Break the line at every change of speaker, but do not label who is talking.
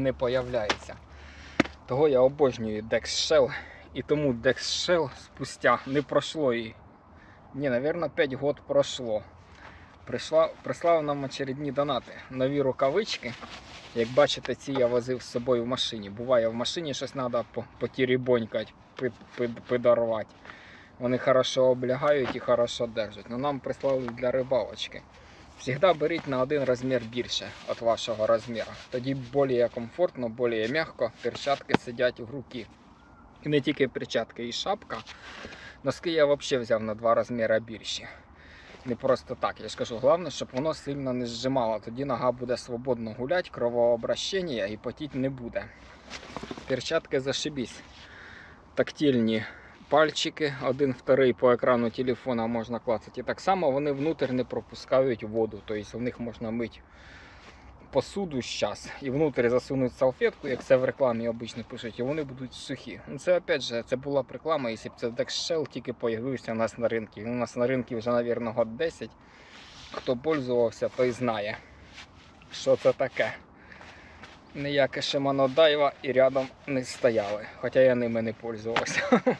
не появляється. Того я обожнюю DexShell. І тому DexShell спустя не пройшло і. Ні, напевно, 5 год пройшло. Прийшла, прислав нам очередні донати. Нові рукавички. Як бачите, ці я возив з собою в машині. Буває, в машині щось треба потірібонькати, подарувати. Вони хорошо облягають і хорошо держать. Но нам прислали для рибалочки. Всегда беріть на один розмір більше від вашого розміру. Тоді більш комфортно, більш м'яко, перчатки сидять в руки. І не тільки перчатки, і шапка. Носки я взагалі взяв на два розміри більші. Не просто так. Я ж кажу, головне, щоб воно сильно не зжимало. Тоді нога буде свободно гуляти, кровообращення і потіть не буде. Перчатки зашибісь. Тактильні пальчики, один, вторий по екрану телефона можна клацати. І так само вони внутрь не пропускають воду. Тобто в них можна мити посуду зараз і внутрі засунуть салфетку, як це в рекламі обично пишуть, і вони будуть сухі. Ну це опять же, це була б реклама, якщо б це Dexshell тільки появився у нас на ринку. У нас на ринку вже, мабуть, год 10. Хто пользувався, той знає, що це таке. Ніяке Daiwa і рядом не стояли, хоча я ними не пользувався.